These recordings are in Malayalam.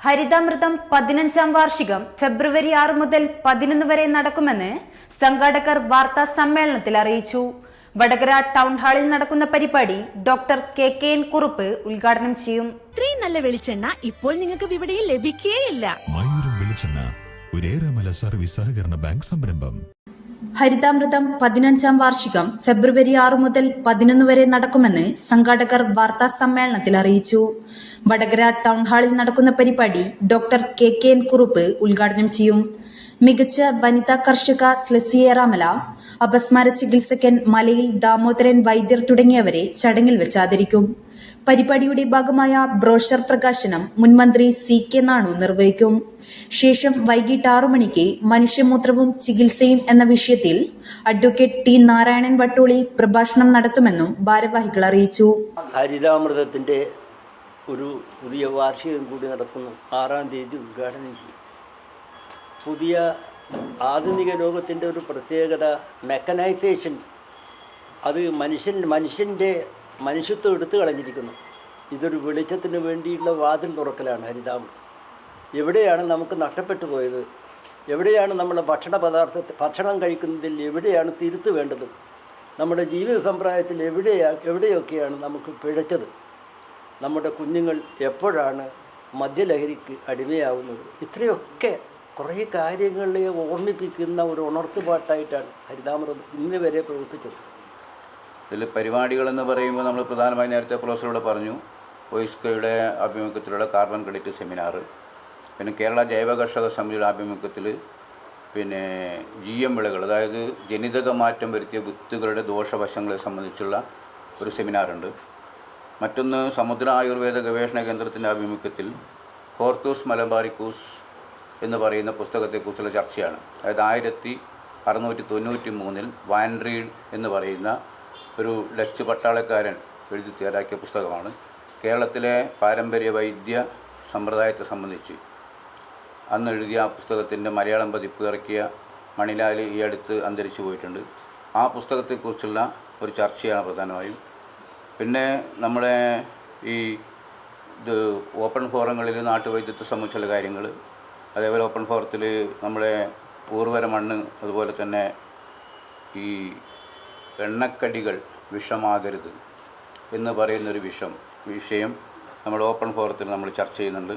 ഹരിതാമൃതം പതിനഞ്ചാം വാർഷികം ഫെബ്രുവരി ആറ് മുതൽ പതിനൊന്ന് വരെ നടക്കുമെന്ന് സംഘാടകർ വാർത്താ സമ്മേളനത്തിൽ അറിയിച്ചു. വടകര ടൗൺ ഹാളിൽ നടക്കുന്ന പരിപാടി doctor K K N Kurup ഉദ്ഘാടനം ചെയ്യും. ഇത്രയും നല്ല വെളിച്ചെണ്ണ ഇപ്പോൾ നിങ്ങൾക്ക് വിപണിയിൽ ലഭിക്കുകയില്ല മയൂരം വെളിച്ചെണ്ണ ഒരേറെമല സർവീസ് സഹകരണ ബാങ്ക് സംരംഭം. ഹരിതാമൃതം പതിനഞ്ചാം വാർഷികം ഫെബ്രുവരി ആറ് മുതൽ പതിനൊന്ന് വരെ നടക്കുമെന്ന് സംഘാടകർ വാർത്താ സമ്മേളനത്തിൽ അറിയിച്ചു. വടകര ടൗൺ ഹാളിൽ നടക്കുന്ന പരിപാടി doctor K K N Kurup ഉദ്ഘാടനം ചെയ്യും. മികച്ച വനിതാ കർഷക സ്ലസിയേറാമല അപസ്മാര ചികിത്സകൻ മലയിൽ ദാമോദരൻ വൈദ്യർ തുടങ്ങിയവരെ ചടങ്ങിൽ വെച്ച് ആദരിക്കും പരിപാടിയുടെ ഭാഗമായ ബ്രോഷർ പ്രകാശനം മുൻമന്ത്രി സി കെ നാണു നിർവഹിക്കും. ശേഷം വൈകിട്ട് ആറു മണിക്ക് മനുഷ്യമൂത്രവും ചികിത്സയും എന്ന വിഷയത്തിൽ അഡ്വക്കേറ്റ് ടി നാരായണൻ വട്ടോളി പ്രഭാഷണം നടത്തുമെന്നും ഭാരവാഹികൾ അറിയിച്ചു. ഹരിതാമൃതത്തിന്റെ ഒരു പുതിയ വാർഷികം കൂടി നടക്കുന്നു. ആറാം തീയതി ഉദ്ഘാടനം ചെയ്യും. പുതിയ ആധുനിക ലോകത്തിന്റെ ഒരു പ്രത്യേകത മെക്കനൈസേഷൻ അത് മനുഷ്യൻ മനുഷ്യന്റെ മനുഷ്യത്വം എടുത്തു കളഞ്ഞിരിക്കുന്നു. ഇതൊരു വെളിച്ചത്തിന് വേണ്ടിയുള്ള വാതിൽ തുറക്കലാണ് ഹരിതാമ എവിടെയാണ് നമുക്ക് നഷ്ടപ്പെട്ടു പോയത്? എവിടെയാണ് നമ്മൾ ഭക്ഷണ പദാർത്ഥ ഭക്ഷണം കഴിക്കുന്നതിൽ എവിടെയാണ് തിരുത്ത് വേണ്ടത്? നമ്മുടെ ജീവിത സമ്പ്രദായത്തിൽ എവിടെയാ എവിടെയൊക്കെയാണ് നമുക്ക് പിഴച്ചത്? നമ്മുടെ കുഞ്ഞുങ്ങൾ എപ്പോഴാണ് മദ്യലഹരിക്ക് അടിമയാവുന്നത്? ഇത്രയൊക്കെ കുറേ കാര്യങ്ങളെ ഓർമ്മിപ്പിക്കുന്ന ഒരു ഉണർത്തുപാട്ടായിട്ടാണ് ഹരിതാമൃതം ഇന്ന് വരെ പ്രവർത്തിച്ചത്. ഇതിൽ പരിപാടികളെന്ന് പറയുമ്പോൾ നമ്മൾ പ്രധാനമായി നേരത്തെ പ്രൊഫസറോട് പറഞ്ഞു ഒയിസ്കയുടെ ആഭിമുഖ്യത്തിലുള്ള കാർബൺ ക്രെഡിറ്റ് സെമിനാർ പിന്നെ കേരള ജൈവ കർഷക സമിതിയുടെ ആഭിമുഖ്യത്തിൽ പിന്നെ ജി എം വിളകൾ അതായത് ജനിതക മാറ്റം വരുത്തിയ വിത്തുകളുടെ ദോഷവശങ്ങളെ സംബന്ധിച്ചുള്ള ഒരു സെമിനാറുണ്ട്. മറ്റൊന്ന് സമുദ്ര ആയുർവേദ ഗവേഷണ കേന്ദ്രത്തിന്റെ ആഭിമുഖ്യത്തിൽ ഹോർത്തൂസ് മലബാറിക്കൂസ് എന്ന് പറയുന്ന പുസ്തകത്തെക്കുറിച്ചുള്ള ചർച്ചയാണ്. അതായത് ആയിരത്തി അറുന്നൂറ്റി തൊണ്ണൂറ്റി മൂന്നിൽ വാൻഡ്രീഡ് എന്ന് പറയുന്ന ഒരു ഡച്ച് പട്ടാളക്കാരൻ എഴുതി തയ്യാറാക്കിയ പുസ്തകമാണ്. കേരളത്തിലെ പാരമ്പര്യ വൈദ്യ സമ്പ്രദായത്തെ സംബന്ധിച്ച് അന്ന് എഴുതിയ ആ പുസ്തകത്തിന്റെ മലയാളം പതിപ്പ് ഇറക്കിയ മണിലാൽ ഈ അടുത്ത് അന്തരിച്ചു പോയിട്ടുണ്ട്. ആ പുസ്തകത്തെക്കുറിച്ചുള്ള ഒരു ചർച്ചയാണ് പ്രധാനമായും. പിന്നെ നമ്മുടെ ഈ ഇത് ഓപ്പൺ ഫോറങ്ങളിൽ നാട്ടുവൈദ്യത്തെ സംബന്ധിച്ചുള്ള കാര്യങ്ങൾ അതേപോലെ ഓപ്പൺ ഫോറത്തിൽ നമ്മുടെ ഊർവര മണ്ണ് അതുപോലെ തന്നെ ഈ എണ്ണക്കടികൾ വിഷമാകരുത് എന്ന് പറയുന്നൊരു വിഷം വിഷയം നമ്മൾ ഓപ്പൺ ഫോറത്തിൽ നമ്മൾ ചർച്ച ചെയ്യുന്നുണ്ട്.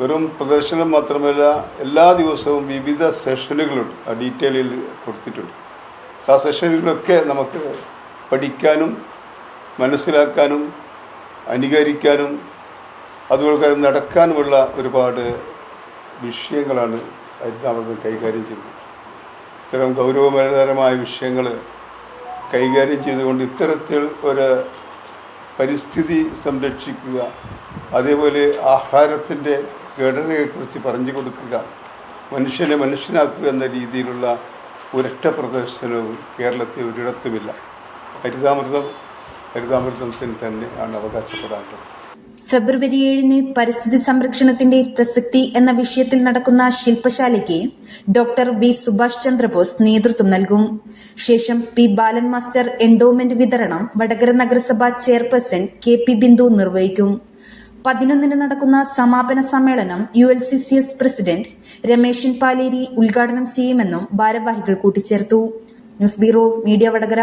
വെറും പ്രദർശനം മാത്രമല്ല എല്ലാ ദിവസവും വിവിധ സെഷനുകളുണ്ട്. ആ ഡീറ്റെയിലിൽ കൊടുത്തിട്ടുണ്ട്. ആ സെഷനുകളൊക്കെ നമുക്ക് പഠിക്കാനും മനസ്സിലാക്കാനും അനുകരിക്കാനും അതുപോലെ നടക്കാനുമുള്ള ഒരുപാട് വിഷയങ്ങളാണ് ഹരിതാമൃതം കൈകാര്യം ചെയ്യുന്നത് ഇത്തരം ഗൗരവതരമായ വിഷയങ്ങൾ കൈകാര്യം ചെയ്തുകൊണ്ട് ഇത്തരത്തിൽ ഒരു പരിസ്ഥിതി സംരക്ഷിക്കുക അതേപോലെ ആഹാരത്തിന്റെ ഘടനയെക്കുറിച്ച് പറഞ്ഞു കൊടുക്കുക മനുഷ്യനെ മനുഷ്യനാക്കുക എന്ന രീതിയിലുള്ള ഒരൊറ്റ പ്രദർശനവും കേരളത്തിൽ ഒരിടത്തുമില്ല. ഹരിതാമൃതം ഹരിതാമൃതത്തിന് തന്നെ ആണ് അവകാശപ്പെടാനുള്ളത്. ഫെബ്രുവരി ഏഴിന് പരിസ്ഥിതി സംരക്ഷണത്തിന്റെ പ്രസക്തി എന്ന വിഷയത്തിൽ നടക്കുന്ന ശില്പശാലയ്ക്ക് ഡോക്ടർ വി സുഭാഷ് ചന്ദ്രബോസ് നേതൃത്വം നൽകും. ശേഷം പി ബാലൻ മാസ്റ്റർ എൻഡോമെന്റ് വിതരണം വടകര നഗരസഭ ചെയർപേഴ്സൺ കെ പി ബിന്ദു നിർവഹിക്കും. പതിനൊന്നിന് നടക്കുന്ന സമാപന സമ്മേളനം U L C C S president Rameshan Paleri ഉദ്ഘാടനം ചെയ്യുമെന്നും ഭാരവാഹികൾ കൂട്ടിച്ചേർത്തു. News bureau media Vadakara.